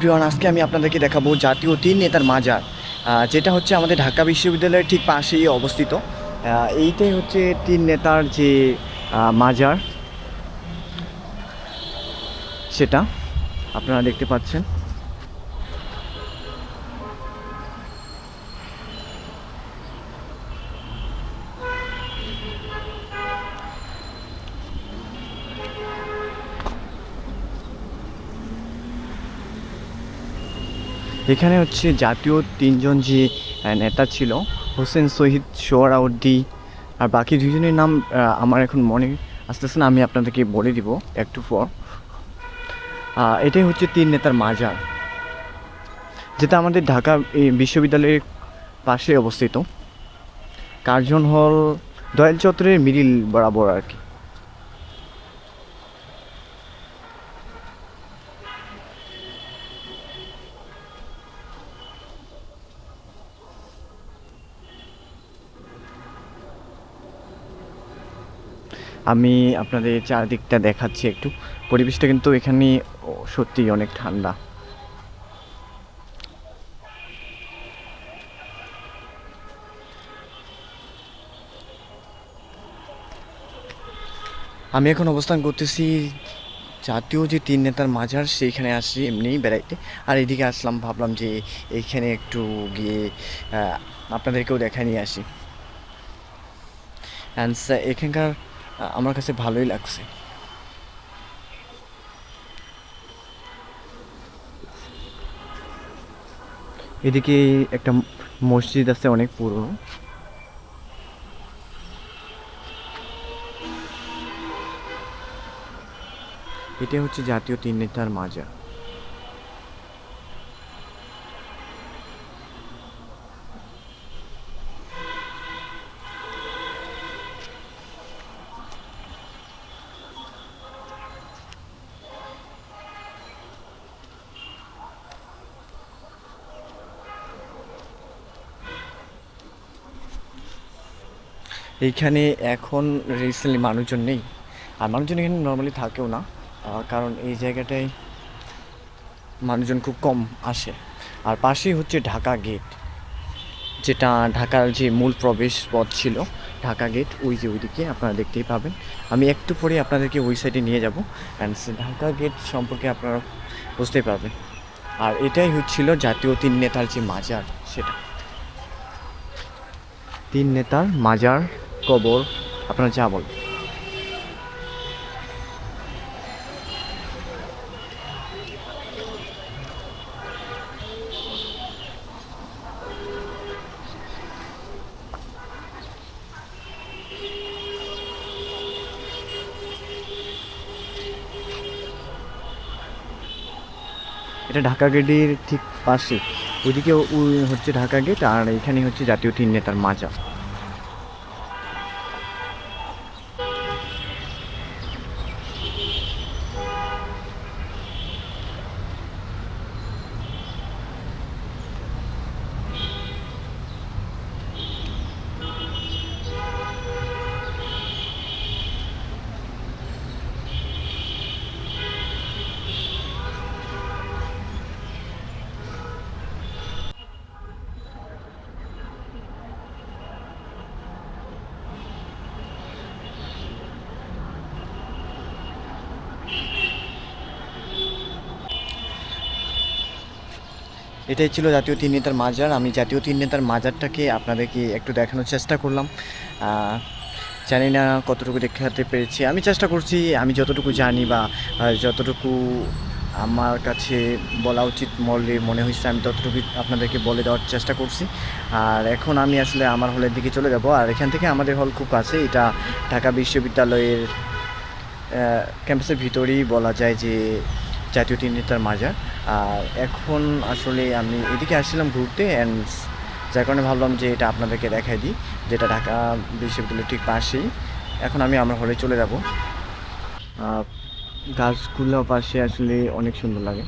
প্রিয়ন আজকে আমি আপনাদেরকে দেখাবো জাতীয় তিন নেতার মাজার যেটা হচ্ছে আমাদের ঢাকা বিশ্ববিদ্যালয়ের ঠিক পাশেই অবস্থিত। এইটাই হচ্ছে তিন নেতার যে মাজার, সেটা আপনারা দেখতে পাচ্ছেন। এখানে হচ্ছে জাতীয় তিনজন যে নেতা ছিল, হোসেন, শহীদ সোহরাউদ্দি আর বাকি দুজনের নাম আমার এখন মনে আসতেছে না, আমি আপনাদেরকে বলে দিব একটু পর। এটাই হচ্ছে তিন নেতার মাজার, যেটা আমাদের ঢাকা বিশ্ববিদ্যালয়ের পাশে অবস্থিত। কার্জন হল, দয়াল চত্বরের মিডিল বরাবর আর কি। আমি আপনাদের চারদিকটা দেখাচ্ছি একটু। পরিবেশটা কিন্তু এখানে সত্যি অনেক ঠান্ডা। আমি এখন অবস্থান করতেছি জাতীয় যে তিন নেতার মাজার সেইখানে আসছি এমনিই বেড়াইতে। আর এদিকে আসলাম, ভাবলাম যে এইখানে একটু গিয়ে আপনাদেরকেও দেখায় নিয়ে আসি। অ্যান্ড এখানকার আমার কাছে ভালোই লাগছে। এদিকে একটা মসজিদ আছে অনেক পুরনো। এটা হচ্ছে জাতীয় তিন নেতার মাজার এইখানে এখন রিসেন্টলি মানুষজন নেই। আর মানুষজন এখানে নর্মালি থাকেও না। কারণ এই জায়গাটায় মানুষজন খুব কম আসে। আর পাশেই হচ্ছে ঢাকা গেট যেটা ঢাকার যে মূল প্রবেশ পথ ছিল, ঢাকা গেট ওই যে ওইদিকে আপনারা দেখতেই পাবেন। আমি একটু পরে আপনাদেরকে ওই সাইডে নিয়ে যাব। অ্যান্ড ঢাকা গেট সম্পর্কে আপনারা বুঝতেই পারবেন। আর এটাই হচ্ছিল জাতীয় তিন নেতার যে মাজার, সেটা। তিন নেতার মাজার কবর, আপনারা যা বল এটা ঢাকা গেটের ঠিক পাশে। ওইদিকে ওই হচ্ছে ঢাকা গেট, আর এখানে হচ্ছে জাতীয় তিন নেতার মাজার এটাই ছিল জাতীয় তিন নেতার মাজার। আমি জাতীয় তিন নেতার মাজারটাকে আপনাদেরকে একটু দেখানোর চেষ্টা করলাম। জানি না কতটুকু দেখাতে পেরেছি। আমি চেষ্টা করছি, আমি যতটুকু জানি বা যতটুকু আমার কাছে বলা উচিত মনে মনে হয়েছে, আমি ততটুকু আপনাদেরকে বলে দেওয়ার চেষ্টা করছি। আর এখন আমি আসলে আমার হলের দিকে চলে যাব। আর এখান থেকে আমাদের হল খুব কাছে, এটা ঢাকা বিশ্ববিদ্যালয়ের ক্যাম্পাসের ভিতরেই বলা যায় যে জাতীয় তিন নেতার মাজার। আর এখন আসলে আমি এদিকে আসছিলাম ঘুরতে অ্যান্ড যার কারণে ভাবলাম যে এটা আপনাদেরকে দেখাই দিই, যেটা ঢাকা বিশ্ববিদ্যালয়ের ঠিক পাশেই। এখন আমি আমার হলে চলে যাব। গাছগুলো পাশে আসলে অনেক সুন্দর লাগে।